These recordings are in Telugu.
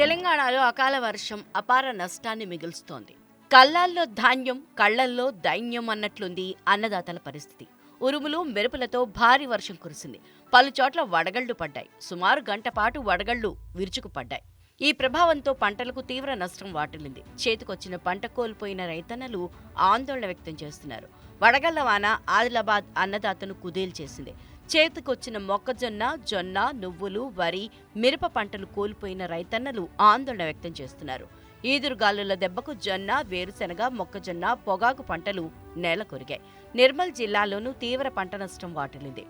తెలంగాణలో అకాల వర్షం అపార నష్టాన్ని మిగులుస్తోంది. కళ్ళాల్లో ధాన్యం కళ్ళల్లో దైన్యం అన్నట్లుంది అన్నదాతల పరిస్థితి. ఉరుములు మెరుపులతో భారీ వర్షం కురిసింది. పలు చోట్ల వడగళ్ళు పడ్డాయి. సుమారు గంట పాటు వడగళ్ళు విరుచుకుపడ్డాయి. ఈ ప్రభావంతో పంటలకు తీవ్ర నష్టం వాటిల్లింది. చేతికొచ్చిన పంట కోల్పోయిన రైతన్నలు ఆందోళన వ్యక్తం చేస్తున్నారు. వడగళ్ళ వాన ఆదిలాబాద్ అన్నదాతను కుదేలు చేసింది. చేతికొచ్చిన మొక్కజొన్న జొన్న నువ్వులు వరి మిరప పంటలు కోల్పోయిన రైతన్నలు ఆందోళన వ్యక్తం చేస్తున్నారు. ఈదురుగాలుల దెబ్బకు జొన్న వేరుశెనగ మొక్కజొన్న పొగాకు పంటలు నేల కొరిగాయి. నిర్మల్ జిల్లాలోనూ తీవ్ర పంట నష్టం వాటిల్లింది.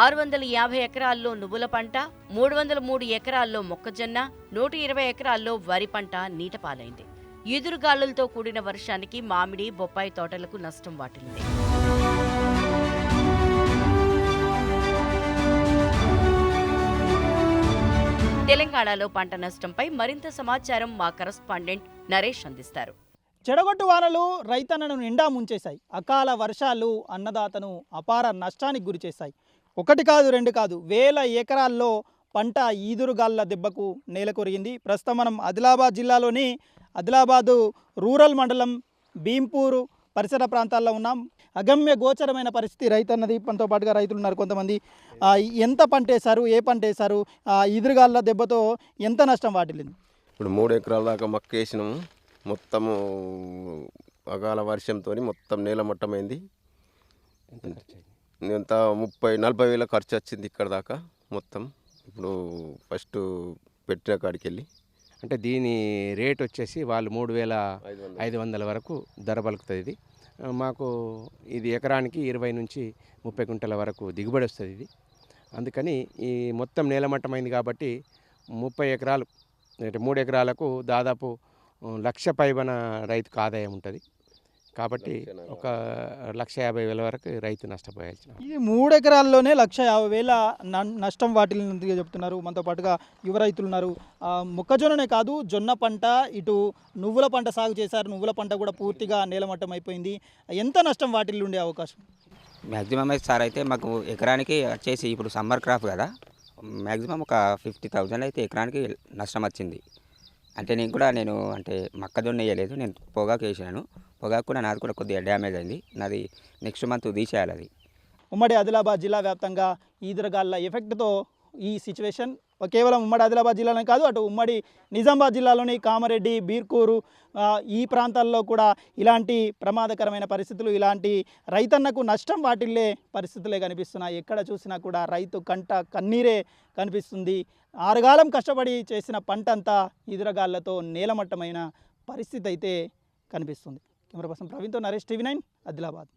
ఆరు వందల యాభై ఎకరాల్లో నువ్వుల పంట మూడు వందల మూడు ఎకరాల్లో మొక్కజొన్న నూట ఇరవై ఎకరాల్లో వరి పంట నీటపాలైంది. ఈదురుగాలులతో కూడిన వర్షానికి మామిడి బొప్పాయి తోటలకు నష్టం వాటిల్లింది. తెలంగాణలో పంట నష్టంపై మరింత సమాచారం మా కరస్పాండెంట్ నరేష్ అందిస్తారు. చెడగొట్టు వానలు రైతన్నను నిండా ముంచేశాయి. అకాల వర్షాలు అన్నదాతను అపార నష్టానికి గురిచేశాయి ఒకటి కాదు రెండు కాదు వేల ఎకరాల్లో పంట ఈదురుగాళ్ళ దెబ్బకు నేలకొరిగింది ప్రస్తుతం మనం ఆదిలాబాద్ జిల్లాలోని ఆదిలాబాదు రూరల్ మండలం భీంపూరు పరిసర ప్రాంతాల్లో ఉన్నాం. అగమ్య గోచరమైన పరిస్థితి. రైతన్నది మనతో పాటుగా రైతులు ఉన్నారు కొంతమంది. ఎంత పంట వేశారు ఏ పంట వేశారు ఆ, దెబ్బతో ఎంత నష్టం వాటిల్లింది? ఇప్పుడు మూడు ఎకరాల దాకా మక్క వేసినాము మొత్తము అకాల వర్షంతో మొత్తం నేల మట్టమైంది. ఎంత? ముప్పై నలభై వేల ఖర్చు వచ్చింది ఇక్కడ దాకా మొత్తం. ఇప్పుడు ఫస్ట్ పెట్టిన కాడికి వెళ్ళి అంటే దీని రేట్ వచ్చేసి వాళ్ళు మూడు వేల ఐదు వందలు. వరకు ధర పలుకుతుంది ఇది. మాకు ఇది ఎకరానికి ఇరవై నుంచి ముప్పై కుంటల వరకు దిగుబడి వస్తుంది ఇది. అందుకని ఈ మొత్తం నేలమట్టమైంది కాబట్టి ముప్పై ఎకరాలు అంటే మూడు ఎకరాలకు దాదాపు లక్ష పైబన రైతుకు ఆదాయం ఉంటుంది. కాబట్టి ఒక లక్ష యాభై వేల వరకు రైతు నష్టపోయాల్సిన ఈ మూడు ఎకరాల్లోనే లక్ష యాభై వేల న- నష్టం వాటిల్లినట్టుగా చెప్తున్నారు? మనతో పాటుగా యువ రైతులు ఉన్నారు మొక్కజొన్ననే కాదు జొన్న పంట ఇటు నువ్వుల పంట సాగు చేశారు. నువ్వుల పంట కూడా పూర్తిగా నేలమట్టం అయిపోయింది. ఎంత నష్టం వాటిల్లి ఉండే అవకాశం? మ్యాక్సిమం అయితే సార్ అయితే మాకు ఎకరానికి వచ్చేసి ఇప్పుడు సమ్మర్ క్రాప్ కదా మ్యాక్సిమం ఒక ఫిఫ్టీ థౌజండ్ అయితే ఎకరానికి నష్టం వచ్చింది. అంటే నేను కూడా నేను అంటే మొక్కజొన్న వేయలేదు నేను పొగాకు వేసినాను పొగాకు కూడా నాది కూడా కొద్దిగా డ్యామేజ్ అయింది. నాది నెక్స్ట్ మంత్ తీసేయాలి అది. ఉమ్మడి ఆదిలాబాద్ జిల్లా వ్యాప్తంగా ఈదురగాళ్ళ ఎఫెక్ట్తో ఈ సిచ్యువేషన్ కేవలం ఉమ్మడి ఆదిలాబాద్ జిల్లాలోనే కాదు అటు ఉమ్మడి నిజామాబాద్ జిల్లాలోని కామారెడ్డి బీర్కూరు ఈ ప్రాంతాల్లో కూడా ఇలాంటి ప్రమాదకరమైన పరిస్థితులు ఇలాంటి రైతన్నకు నష్టం వాటిల్లే పరిస్థితులే కనిపిస్తున్నాయి. ఎక్కడ చూసినా కూడా రైతు కంట కన్నీరే కనిపిస్తుంది. ఆరుగాలం కష్టపడి చేసిన పంట అంతా ఈదురగాళ్ళతో నేలమట్టమైన పరిస్థితి అయితే కనిపిస్తుంది. కెమెరా పర్సన్ ప్రవీణ్తో నరేష్ టీవీ నైన్ ఆదిలాబాద్